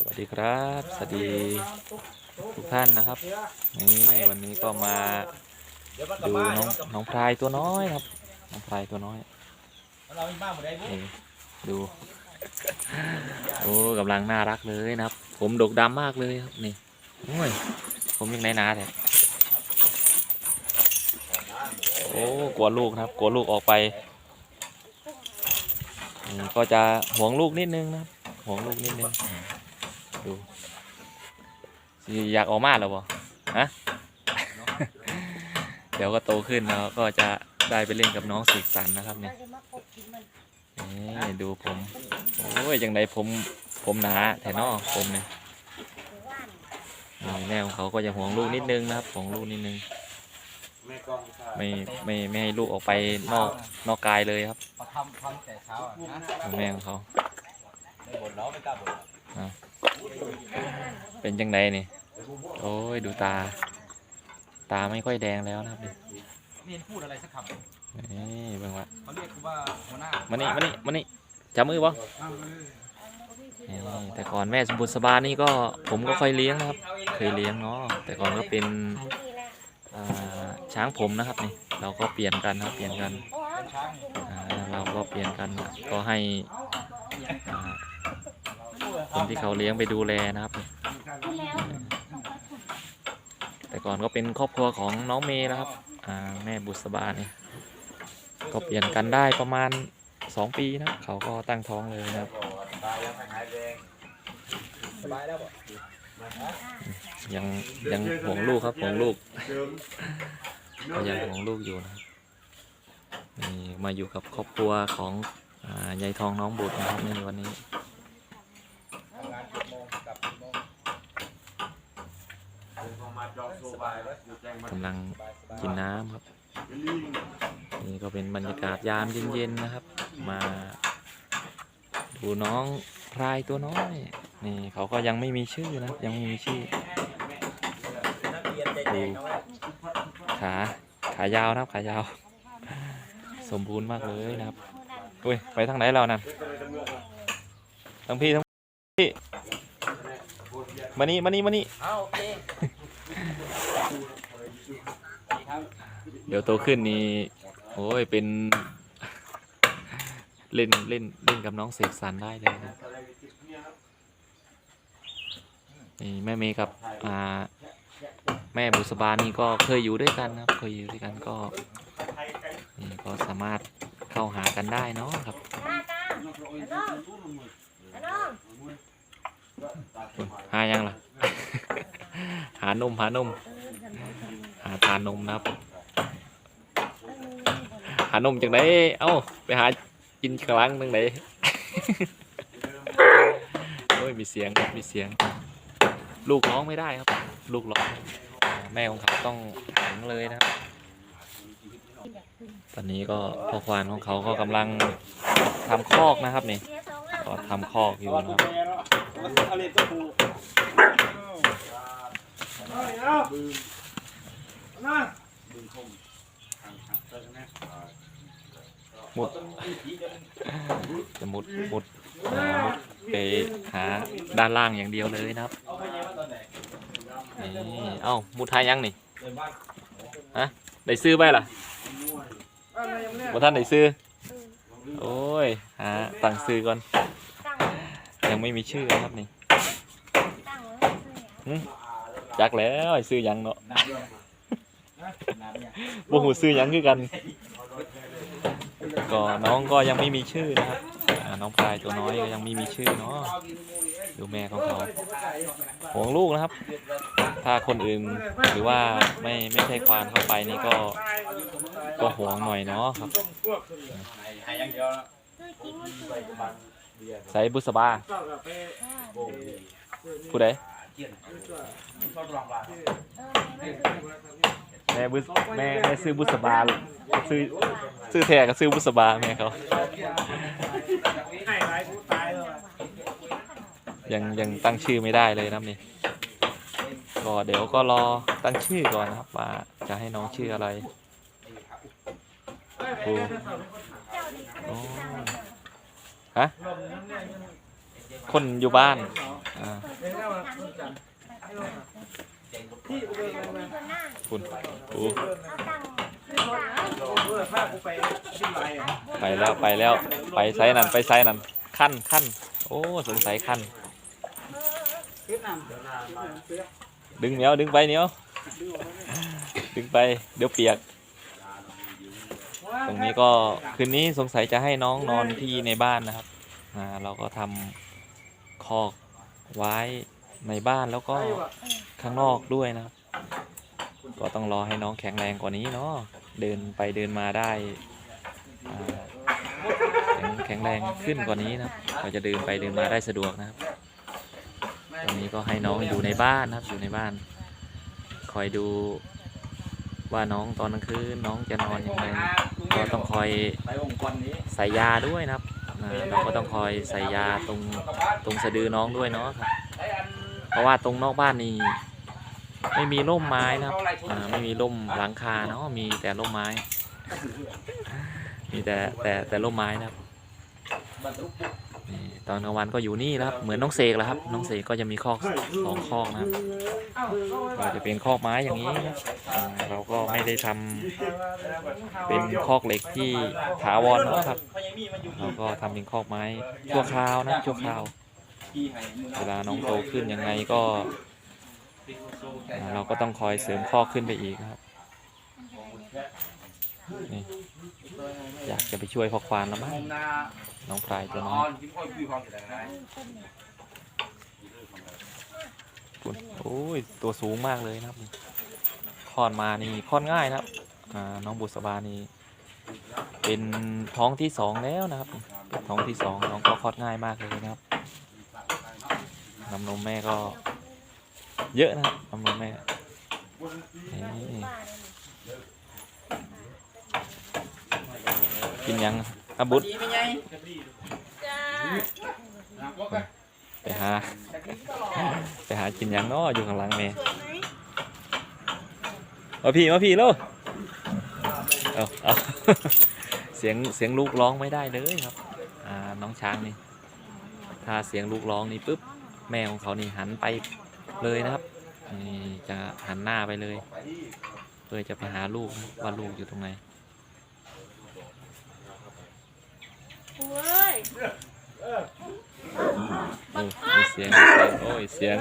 สวัสดีครับ สวัสดีทุกท่านนะครับ นี่วันนี้ก็มาดูน้องน้องพรายตัวน้อยครับ น้องพรายตัวน้อยนี่ดู โอ้กำลังน่ารักเลยนะครับ ผมดกดำมากเลยครับนี่โอ้ยผมยังในนาแท้โอ้กลัวลูกนะครับกลัวลูกออกไปก็จะห่วงลูกนิดนึงนะครับห่วงลูกนิดนึง ดูสิอยากออกมาแล้วบ่ฮะ เดี๋ยวก็โตขึ้นแล้วก็จะได้ไปเล่นกับน้องสีสันนะครับเนี่ยนี่ดูผม โอ้ยจังไดผมผมหนาแถนอผมเนี่ยนี่แม่ของเขาก็จะห่วงลูกนิดนึงนะครับห่วงลูกนิดนึง ไม่ไม่ไม่ให้ลูกออกไปนอกนอกกายเลยครับเขาทำทำแต่เช้าอะนะของแม่ของเขาไม่บ่นเราไม่กล้าบ่น เป็นจังไดนี่ โอ้ยดูตา ตาไม่ค่อยแดงแล้วนะครับนี่ไม่เห็นพูดอะไรสักคำนี่เบิ่งว่าเขาเรียกกูว่าหัวหน้ามานี่มานี่มานี่จับมือบ่นี่แต่ก่อนแม่สมบูรณ์สบายนี่ก็ผมก็ค่อยเลี้ยงนะครับ เคยเลี้ยงเนาะแต่ก่อนก็เป็นอ่าช้างผมนะครับนี่เราก็เปลี่ยนกันครับเปลี่ยนกันเป็นช้างอ่าเราก็เปลี่ยนกันก็ให้อ่า คนที่เขาเลี้ยงไปดูแลนะครับ แต่ก่อนก็เป็นครอบครัวของน้องเมย์นะครับอ่าแม่บุษบาเนี่ยก็เปลี่ยนกันได้ประมาณสองปีนะครับเขาก็ตั้งท้องเลยนะครับสบายแล้วบ่ยังยังห่วงลูกครับห่วงลูกก็ยังห่วงลูกอยู่นะครับนี่มาอยู่กับครอบครัวของอ่ายายทองน้องบุตรนะครับในวันนี้ ทำงานกี่โมงกลับกี่โมงสบายแล้ว กำลังกินน้ำครับ นี่ก็เป็นบรรยากาศยามเย็นๆนะครับ มาดูน้องพรายตัวน้อย นี่เขาก็ยังไม่มีชื่อนะ ยังไม่มีชื่อด็กๆเอาไว้ขาขายาวนะครับขายาว สมบูรณ์มากเลยนะครับอุ้ยไปทางไหนเรานั่นทั้งพี่ทั้งพี่มานี่มานี่มานี่ เอาโอเคดีครับเดี๋ยวโตขึ้นนี่โอ้ยเป็น เล่นเล่นเล่นกับน้องเสกสรรได้เลยนะนี่แม่เมย์กับอ่าแม่บุษบานี่ก็เคยอยู่ด้วยกันนะครับ เคยอยู่ด้วยกันก็นี่ก็สามารถเข้าหากันได้เนาะครับหายังล่ะ หานมหานมหาทานนมนะครับ หานมจากไหนเอ้าไปหากินครั้งหนึงไหนโอ้ยมีเสียงครับมีเสียง ลูกร้องไม่ได้ครับ ลูกร้องแม่ของเขาต้องขังเลยนะครับตอนนี้ก็พ่อควานของเขาก็กำลังทำคอกนะครับนี่ก็ทำคอกอยู่นะครับ อะไรก็ถูกมุดจะมุดมุดอ่ามุดไปหาด้านล่างอย่างเดียวเลยนะครับเอาไปยังตอนไหนนี่เอ้ามุดทายยังนี่เดินบ้านได้ซื้อไปล่ะบ่ท่านได้ซื้อ โอ้ยหาตั้งซื้อก่อน ยังไม่มีชื่อนะครับนี่ จักแล้วไอ้ซื้อหยังเนาะน้ำด้วยนะน้ำเนี่ยบ่หูซื้อหยังคือกัน ก็น้องก็ยังไม่มีชื่อนะครับอ่าน้องพลายตัวน้อยก็ยังไม่มีชื่อเนาะดูแม่ของเขาห่วงลูกนะครับ ถ้าคนอื่นหรือว่าไม่ไม่ใช่ควานเข้าไปนี่ก็ก็ห่วงหน่อยเนาะครับหายอย่างเดียวแล้วใส่บุษบาผู้ใด ชอบรองว่าแม่บุษแม่แม่ซื้อบุษบาซื้อซื้อแท้ก็ซื้อบุษบาแม่เขายังยังตั้งชื่อไม่ได้เลยนะครับนี่ก็เดี๋ยวก็รอตั้งชื่อก่อนนะครับว่าจะให้น้องชื่ออะไรโอ้โอ้ฮะ คนอยู่บ้านอ่าพี่เดินมาคนหน้าคุณโอ้เอาตังค์ขึ้นมาเพื่อพากูไปชิมลายอะไปแล้วไปแล้วไปไซส์นั่นไปไซส์นั่นขั้นขั้นโอ้สงสัยขั้นเวียดนามดึงเหนียวดึงไปเหนียวดึงไปเดี๋ยวเปียก ตรงนี้ก็คืนนี้สงสัยจะให้น้องนอนที่ในบ้านนะครับอ่าเราก็ทำ คอกไว้ในบ้านแล้วก็ข้างนอกด้วยนะครับ ก็ต้องรอให้น้องแข็งแรงกว่านี้เนาะเดินไปเดินมาได้แข็งแรงขึ้นกว่านี้นะครับก็จะเดินไปเดินมาได้สะดวกนะครับตรงนี้ก็ให้น้องอยู่ในบ้านนะครับอยู่ในบ้าน คอยดูว่าน้องตอนกลางคืนน้องจะนอนยังไงก็ต้องคอยใส่ยาด้วยนะครับ เราก็ต้องคอยใส่ยาตรงตรงสะดือน้องด้วยเนาะครับ เพราะว่าตรงนอกบ้านนี่ไม่มีร่มไม้นะครับไม่มีร่มหลังคาเนาะมีแต่ร่มไม้ มีแต่แต่แต่ร่มไม้นะครับ ตอนกลางวันก็อยู่นี่นะครับเหมือนน้องเสกแหล้วครับ น้องเสกก็จะมีคอกสองคอกนะครับก็จะเป็นคอกไม้อย่างนี้นะเราก็ไม่ได้ทำเป็นคอกเหล็กที่ถาวรนะครับ เราก็ทำเป็นคอกไม้ชั่วคราวนะชั่วคราว เวลาน้องโตขึ้นยังไงก็ เราก็ต้องคอยเสริมคอกขึ้นไปอีกครับนี่ อยากจะไปช่วยพ่อควานแล้วมั้งน้องพลายตัวน้อยนที่พ่อคุยความเสร็จแล้วนะคุณโอ้ยตัวสูงมากเลยนะครับคลอดมานี่คลอดง่ายนะครับน้องบุษบานี่เป็นท้องที่สองแล้วนะครับท้องที่สองน้องก็คลอดง่ายมากเลยนะครับน้ำนมแม่ก็เยอะนะครับน้ำนมแม่นี่ กินยังอาบุตรไปหา ไปหากินยังเนาะอยู่ข้างหลังแม่ยมาพี่มาพี่ลูกเอาเอาเสียงเสียงลูกร้องไม่ได้เลยครับ อ่าน้องช้างนี่ ถ้าเสียงลูกร้องนี่ปุ๊บแม่ของเขานี่หันไปเลยนะครับนี่จะหันหน้าไปเลย เพื่อจะไปหาลูกว่าลูกอยู่ตรงไหน เว้ยโอ้มีเสียงมีเสียงโอ้ยเสียง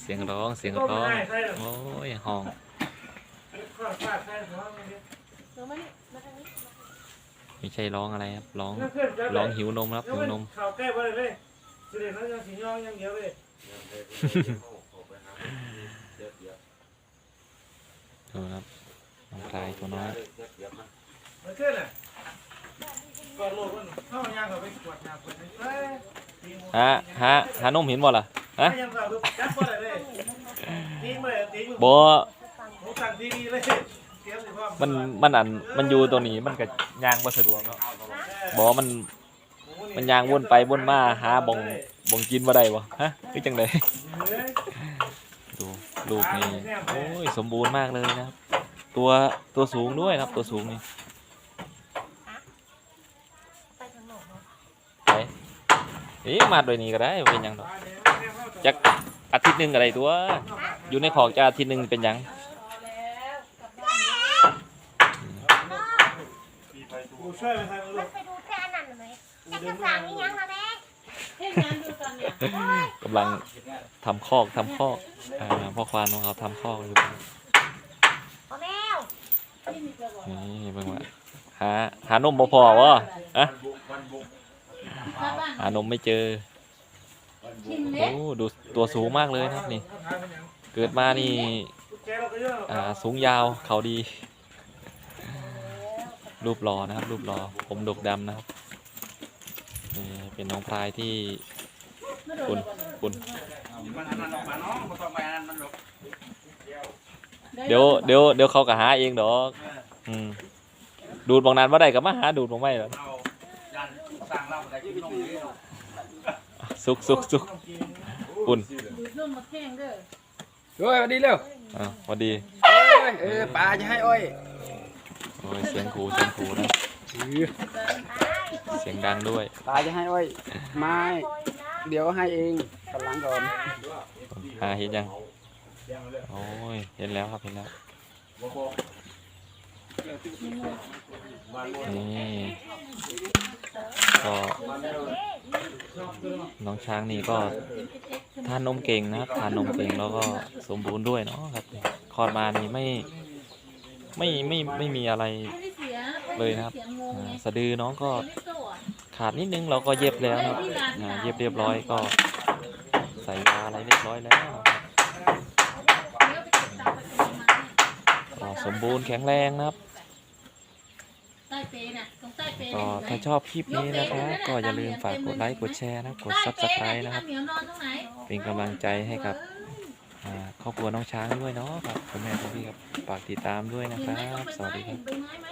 เสียงร้องเสียงร้องโอ้ยห้องเดี๋ยวมานี่มาทางนี้ไม่ใช่ร้องอะไรครับร้องร้องหิวนมครับหิวนมข่าวใกล้ไปเลยเลยสิเด็กนั้นยังสีย่องยังเดียวเลยดูครับน้องพลายตัวน้อยมันขึ้นอะ ฮ้ยฮะฮะหานมเห็นบ่ล่ะฮะยังเราจับบ่ได้เลยตีมือตีมือบ่ผมสั่งทีวีเลยเตรียมสิพ่อมันมันอันมันอยู่ตรงนี้มันก็ย่างบ่สะดวกเนาะบ่มันมันย่างวนไปวนมาหาบ่งบ่งกินบ่ได้บ่ฮะคือจังได๋ดูลูกนี่โอ้ยสมบูรณ์มากเลยนะครับตัวตัวสูงด้วยนะครับตัวสูงนี่ ไปทางโน้นเนาะ ไป เอ๊ะมาด้วยนี่ก็ได้เป็นยังดอกจักอาทิตย์หนึ่งก็ได้ตัว อยู่ในของจะอาทิตย์หนึ่งเป็นยังกูช่วยไปทางนู้นไปดูแค่อันนั้นไหมจะกระสังนี่ยังนะแม่กำลังทำคอกทำคอกอ่าพ่อควานของเขาทำคอกอยู่อแมวนี่เบิ่งว่าหาหานมบ่พอวะอะ หานมไม่เจอโอ้ดูตัวสูงมากเลยครับนี่ เกิดมานี่อ่าสูงยาวเขาดี รูปหล่อนะครับ รูปหล่อผมดกดำนะครับนี่เป็นน้องพลายที่คุณคุณมันอันนั้นออกมาเนาะมันต้องไปอันเดี๋ยวเดี๋ยวเดี๋ยวเขาก็หาเองดอกอืมดูดบางนานว่าได้ก็มาหาดูดบางไม่หรอก ร้างเราแต่ที่ตรงนี้สุกสุกสุกคุณเฮ้ยวันนี้เร็วอ่าสวัสดีเอ้ยเออปลาจะให้อ้อยโอ้ยเสียงครูเสียงครูนะเสียงดังด้วยปลาจะให้อ้อยไม้เดี๋ยวให้เองกำลังก่อนหาเห็นยังยังเลยโอ้ยเห็นแล้วครับเห็นแล้วโอ้โหมั นี่ก็น้องช้างนี่ก็ทานนมเก่งนะครับทานนมเก่งแล้วก็สมบูรณ์ด้วยเนาะครับคลอดมานี่ไม่ไม่ไม่ไม่มีอะไรเลยนะครับสะดือน้องก็ขาดนิดนึงเราก็เย็บแล้วนะครับเย็บเรียบร้อยก็ใส่ยาอะไรเรียบร้อยแล้วสมบูรณ์แข็งแรงนะครับ ก็น่ะถ้าชอบคลิปนี้นะครับก็อย่าลืมฝากกดไลค์กดแชร์นะครับกด subscribe นะครับเหนียวนอนตรงไหนเป็นกำลังใจให้กับอ่าครอบครัวน้องช้างด้วยเนาะครับคุณแม่คุณพี่ครับฝากติดตามด้วยนะเห็คนรัไหมตรงบใบสวัสไม้ดีคเห็รับนใบไม้ไหม